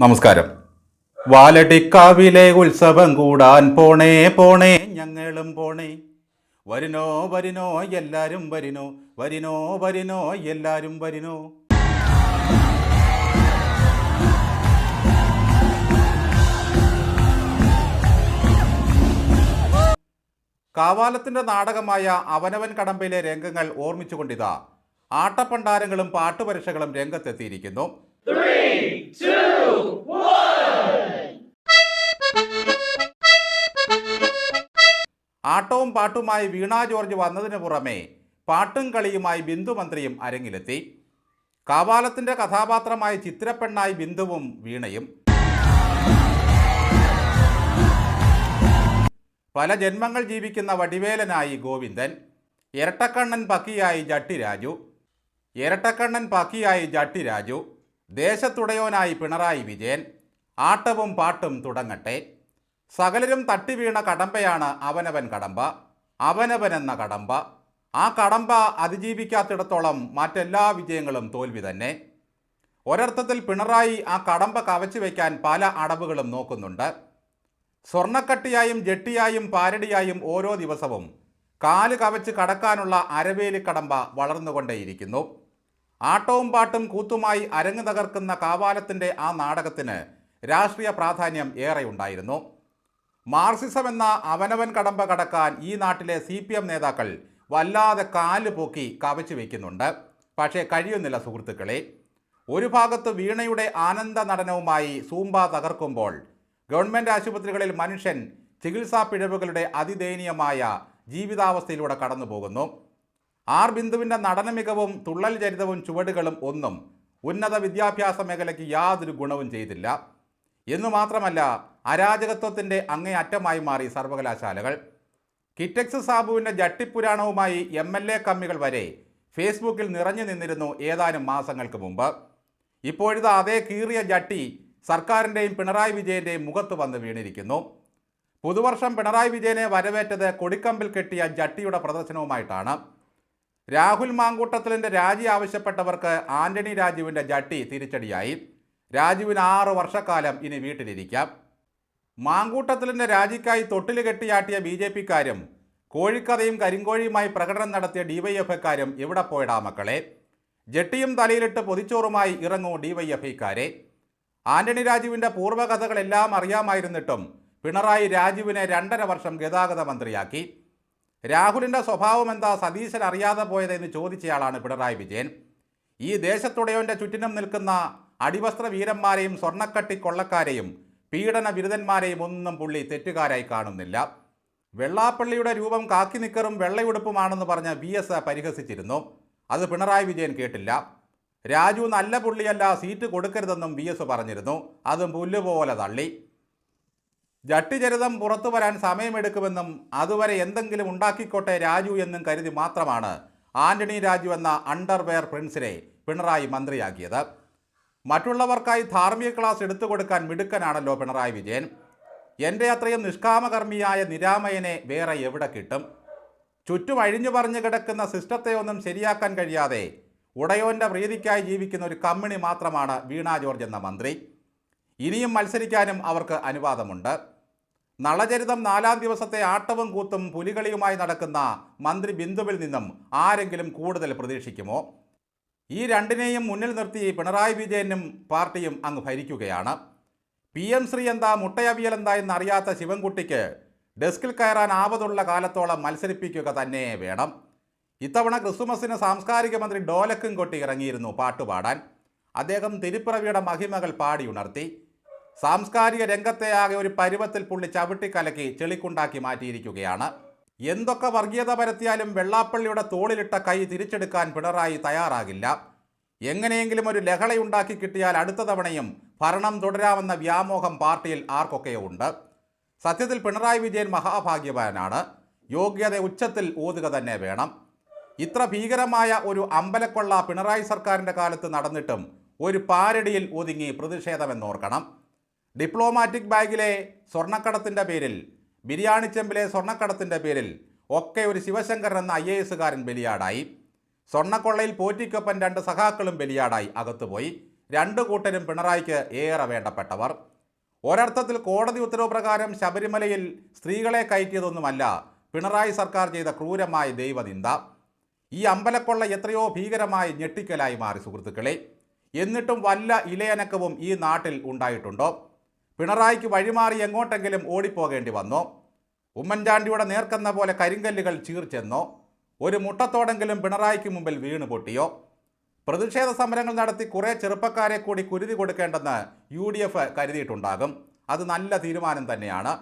നമസ്കാരം. വാലടിക്കാവിലെ ഉത്സവം കൂടാൻ പോണേ പോണേ ഞങ്ങളും പോണേ. വരിനോ വരിനോ എല്ലാരും വരിനോ വരിനോ വരിനോ എല്ലാരും വരിനോ കാവാലത്തിന്റെ നാടകമായ അവനവൻ കടമ്പയിലെ രംഗങ്ങൾ ഓർമ്മിച്ചുകൊണ്ടിതാ. ആട്ടപ്പണ്ടാരങ്ങളും പാട്ടുപരീക്ഷകളും രംഗത്തെത്തിയിരിക്കുന്നു. ആട്ടവും പാട്ടുമായി വീണ ജോർജ് വന്നതിന് പുറമെ പാട്ടും കളിയുമായി ബിന്ദു മന്ത്രിയും അരങ്ങിലെത്തി. കാവാലത്തിന്റെ കഥാപാത്രമായ ചിത്രപ്പെണ്ണായി ബിന്ദുവും വീണയും. പല ജന്മങ്ങൾ ജീവിക്കുന്ന വടിവേലനായി ഗോവിന്ദൻ. ഇരട്ടക്കണ്ണൻ പക്കിയായി ജട്ടിരാജു ഇരട്ടക്കണ്ണൻ പക്കിയായി ജട്ടി രാജു. ദേശത്തുടയോനായി പിണറായി വിജയൻ ആട്ടവും പാട്ടും തുടങ്ങട്ടെ. സകലരും തട്ടിവീണ കടമ്പയാണ് അവനവൻ കടമ്പ അവനവൻ എന്ന കടമ്പ. ആ കടമ്പ അതിജീവിക്കാത്തിടത്തോളം മറ്റെല്ലാ വിജയങ്ങളും തോൽവി തന്നെ. ഒരർത്ഥത്തിൽ പിണറായി ആ കടമ്പ കവച്ചു വയ്ക്കാൻ പല അടവുകളും നോക്കുന്നുണ്ട്. സ്വർണക്കട്ടിയായും ജെട്ടിയായും പാരടിയായും ഓരോ ദിവസവും കാൽ കവച്ച് കടക്കാനുള്ള അരവേലിക്കടമ്പ വളർന്നുകൊണ്ടേയിരിക്കുന്നു. ആട്ടവും പാട്ടും കൂത്തുമായി അരങ്ങു തകർക്കുന്ന കാവാലത്തിന്റെ ആ നാടകത്തിന് രാഷ്ട്രീയ പ്രാധാന്യം ഏറെ ഉണ്ടായിരുന്നു മാർസിസം എന്ന അവനവൻ കടമ്പ കടക്കാൻ ഈ നാട്ടിലെ സി പി എം നേതാക്കൾ വല്ലാതെ കാൽ പൊക്കി കവച്ചു വയ്ക്കുന്നുണ്ട് പക്ഷേ കഴിയുന്നില്ല സുഹൃത്തുക്കളെ. ഒരു ഭാഗത്ത് വീണയുടെ ആനന്ദ നടനവുമായി സൂമ്പ തകർക്കുമ്പോൾ ഗവൺമെന്റ് ആശുപത്രികളിൽ മനുഷ്യൻ ചികിത്സാ പിഴവുകളുടെ അതിദയനീയമായ ജീവിതാവസ്ഥയിലൂടെ കടന്നു പോകുന്നു ആർ ബിന്ദുവിന്റെ നടന മികവും തുള്ളൽ ചരിതവും ചുവടുകളും ഒന്നും ഉന്നത വിദ്യാഭ്യാസ മേഖലയ്ക്ക് യാതൊരു ഗുണവും ചെയ്തില്ല. എന്നു മാത്രമല്ല അരാജകത്വത്തിന്റെ അങ്ങേ അറ്റമായി മാറി സർവകലാശാലകൾ. കിറ്റക്സ് സാബുവിന്റെ ജട്ടിപ്പുരാണവുമായി എം എൽ എ കമ്മികൾ വരെ ഫേസ്ബുക്കിൽ നിറഞ്ഞു നിന്നിരുന്നു ഏതാനും മാസങ്ങൾക്ക് മുമ്പ്. ഇപ്പോഴിത് അതേ കീറിയ ജട്ടി സർക്കാരിന്റെയും പിണറായി വിജയന്റെയും മുഖത്ത് വന്ന് വീണിരിക്കുന്നു. പുതുവർഷം പിണറായി വിജയനെ വരവേറ്റത് കൊടിക്കമ്പിൽ കെട്ടിയ ജട്ടിയുടെ പ്രദർശനവുമായിട്ടാണ്. രാഹുൽ മാങ്കൂട്ടത്തിലിന്റെ രാജി ആവശ്യപ്പെട്ടവർക്ക് ആന്റണി രാജുവിന്റെ ജട്ടി തിരിച്ചടിയായി. രാജുവിന് ആറ് വർഷക്കാലം ഇനി വീട്ടിലിരിക്കാം. മാങ്കൂട്ടത്തിലിന്റെ രാജിക്കായി തൊട്ടിൽ കെട്ടിയാട്ടിയ ബി ജെ പിക്കാരും കോഴിക്കഥയും കരിങ്കോഴിയുമായി പ്രകടനം നടത്തിയ ഡിവൈഎഫ്ഐക്കാരും എവിടെ പോയടാ മക്കളെ? ജട്ടിയും തലയിലിട്ട് പൊതിച്ചോറുമായി ഇറങ്ങൂ ഡിവൈഎഫ്ഐക്കാരെ. ആന്റണി രാജുവിന്റെ പൂർവകഥകളെല്ലാം അറിയാമായിരുന്നിട്ടും പിണറായി രാജുവിനെ രണ്ടര വർഷം ഗതാഗത മന്ത്രിയാക്കി. രാഹുലിന്റെ സ്വഭാവം എന്താ? സതീശൻ അറിയാതെ പോയത് എന്ന് ചോദിച്ചയാളാണ് പിണറായി വിജയൻ. ഈ ദേശത്തുടയോന്റെ ചുറ്റിനും നിൽക്കുന്ന അടിവസ്ത്ര വീരന്മാരെയും സ്വർണക്കട്ടി കൊള്ളക്കാരെയും പീഡന ബിരുദന്മാരെയും ഒന്നും പുള്ളി തെറ്റുകാരായി കാണുന്നില്ല. വെള്ളാപ്പള്ളിയുടെ രൂപം കാക്കി നിക്കറും വെള്ളയുടുപ്പുമാണെന്ന് പറഞ്ഞ വി എസ് പരിഹസിച്ചിരുന്നു. അത് പിണറായി വിജയൻ കേട്ടില്ല. രാജു നല്ല പുള്ളിയല്ല സീറ്റ് കൊടുക്കരുതെന്നും വി എസ് പറഞ്ഞിരുന്നു. അതും പുല്ലുപോലെ തള്ളി. ജട്ടിചരിതം പുറത്തു വരാൻ സമയമെടുക്കുമെന്നും അതുവരെ എന്തെങ്കിലും ഉണ്ടാക്കിക്കോട്ടെ രാജു എന്നും കരുതി മാത്രമാണ് ആന്റണി രാജു എന്ന അണ്ടർവെയർ പ്രിൻസിനെ പിണറായി മന്ത്രിയാക്കിയത്. മറ്റുള്ളവർക്കായി ധാർമ്മിക ക്ലാസ് എടുത്തു കൊടുക്കാൻ മിടുക്കനാണല്ലോ പിണറായി വിജയൻ. എന്റെ അത്രയും നിഷ്കാമകർമ്മിയായ നിരാമയനെ വേറെ എവിടെ കിട്ടും? ചുറ്റും അഴിഞ്ഞു പറഞ്ഞു കിടക്കുന്ന സിസ്റ്റത്തെ ഒന്നും ശരിയാക്കാൻ കഴിയാതെ ഉടയോന്റെ പ്രീതിക്കായി ജീവിക്കുന്ന ഒരു കമ്മിണി മാത്രമാണ് വീണാ ജോർജ് എന്ന മന്ത്രി. ഇനിയും മത്സരിക്കാനും അവർക്ക് അനുവാദമുണ്ട്. നളചരിതം നാലാം ദിവസത്തെ ആട്ടവും കൂത്തും പുലികളിയുമായി നടക്കുന്ന മന്ത്രി ബിന്ദുവിൽ നിന്നും ആരെങ്കിലും കൂടുതൽ പ്രതീക്ഷിക്കുമോ? ഈ രണ്ടിനെയും മുന്നിൽ നിർത്തി പിണറായി വിജയനും പാർട്ടിയും അങ്ങ് ഭരിക്കുകയാണ്. പി എം ശ്രീ എന്താ മുട്ടയവിയൽ എന്താ എന്നറിയാത്ത ശിവൻകുട്ടിക്ക് ഡെസ്കിൽ കയറാൻ ആവതുള്ള കാലത്തോളം മത്സരിപ്പിക്കുക തന്നെ വേണം. ഇത്തവണ ക്രിസ്തുമസിന് സാംസ്കാരിക മന്ത്രി ഡോലക്കും കൊട്ടി ഇറങ്ങിയിരുന്നു പാട്ടുപാടാൻ. അദ്ദേഹം തിരുപ്പിറവിയുടെ മഹിമകൾ പാടിയുണർത്തി. സാംസ്കാരിക രംഗത്തെ ആകെ ഒരു പരുവത്തിൽ പുള്ളി ചവിട്ടിക്കലക്കി ചെളിക്കുണ്ടാക്കി മാറ്റിയിരിക്കുകയാണ്. എന്തൊക്കെ വർഗീയത പരത്തിയാലും വെള്ളാപ്പള്ളിയുടെ തോളിലിട്ട കൈ തിരിച്ചെടുക്കാൻ പിണറായി തയ്യാറാകില്ല. എങ്ങനെയെങ്കിലും ഒരു ലഹളയുണ്ടാക്കി കിട്ടിയാൽ അടുത്ത തവണയും ഭരണം തുടരാമെന്ന വ്യാമോഹം പാർട്ടിയിൽ ആർക്കൊക്കെയോ ഉണ്ട് സത്യത്തിൽ പിണറായി വിജയൻ മഹാഭാഗ്യവാനാണ്. യോഗ്യത ഉച്ചത്തിൽ ഊതുക തന്നെ വേണം. ഇത്ര ഭീകരമായ ഒരു അമ്പലക്കൊള്ള പിണറായി സർക്കാരിന്റെ കാലത്ത് നടന്നിട്ടും ഒരു പാരടിയിൽ ഒതുങ്ങി പ്രതിഷേധമെന്നോർക്കണം. ഡിപ്ലോമാറ്റിക് ബാഗിലെ സ്വർണക്കടത്തിന്റെ പേരിൽ ബിരിയാണി ചെമ്പിലെ സ്വർണക്കടത്തിന്റെ പേരിൽ ഒക്കെ ഒരു ശിവശങ്കർ എന്ന ഐ എ എസുകാരൻ ബലിയാടായി. സ്വർണക്കൊള്ളയിൽ പോറ്റിക്കൊപ്പൻ രണ്ട് സഖാക്കളും ബലിയാടായി അകത്തുപോയി. രണ്ട് കൂട്ടരും പിണറായിക്ക് ഏറെ വേണ്ടപ്പെട്ടവർ. ഒരർത്ഥത്തിൽ കോടതി ഉത്തരവ് പ്രകാരം ശബരിമലയിൽ സ്ത്രീകളെ കയറ്റിയതൊന്നുമല്ല പിണറായി സർക്കാർ ചെയ്ത ക്രൂരമായ ദൈവനിന്ദ. ഈ അമ്പലക്കൊള്ള എത്രയോ ഭീകരമായി ഞെട്ടിക്കലായി മാറി സുഹൃത്തുക്കളെ. എന്നിട്ടും വല്ല ഇലയനക്കവും ഈ നാട്ടിൽ ഉണ്ടായിട്ടുണ്ടോ? പിണറായിക്ക് വഴിമാറി എങ്ങോട്ടെങ്കിലും ഓടിപ്പോകേണ്ടി വന്നോ. ഉമ്മൻചാണ്ടിയുടെ നേർക്കെന്ന പോലെ കരിങ്കല്ലുകൾ ചീർച്ചെന്നോ ഒരു മുട്ടത്തോടെങ്കിലും പിണറായിക്ക് മുമ്പിൽ വീണ് പൊട്ടിയോ? പ്രതിഷേധ സമരങ്ങൾ നടത്തി കുറേ ചെറുപ്പക്കാരെ കൂടി കുരുതി കൊടുക്കേണ്ടെന്ന് യു ഡി എഫ് കരുതിയിട്ടുണ്ടാകും. അത് നല്ല തീരുമാനം തന്നെയാണ്.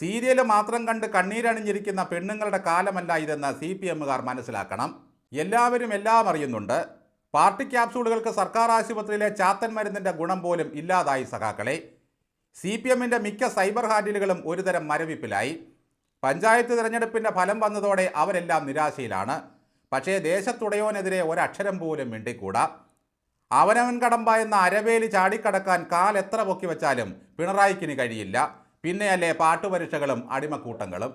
സീരിയൽ മാത്രം കണ്ട് കണ്ണീരണിഞ്ഞിരിക്കുന്ന പെണ്ണുങ്ങളുടെ കാലമല്ല ഇതെന്ന് സി പി എമ്മുകാർ മനസ്സിലാക്കണം. എല്ലാവരും എല്ലാം അറിയുന്നുണ്ട്. പാർട്ടി ക്യാപ്സൂളുകൾക്ക് സർക്കാർ ആശുപത്രിയിലെ ചാത്തൻ മരുന്നിന്റെ ഗുണം പോലും ഇല്ലാതായി സഖാക്കളെ. സി പി എമ്മിന്റെ മിക്ക സൈബർ ഹാൻഡിലുകളും ഒരുതരം മരവിപ്പിലായി. പഞ്ചായത്ത് തിരഞ്ഞെടുപ്പിന്റെ ഫലം വന്നതോടെ അവരെല്ലാം നിരാശയിലാണ്. പക്ഷേ ദേശത്തുടയോനെതിരെ ഒരക്ഷരം പോലും മിണ്ടിക്കൂടാ. അവനവൻ കടമ്പ എന്ന അരവേലി ചാടിക്കടക്കാൻ കാൽ എത്ര പൊക്കി വെച്ചാലും പിണറായിക്കിന് കഴിയില്ല. പിന്നെയല്ലേ പാട്ടുപരീക്ഷകളും അടിമക്കൂട്ടങ്ങളും.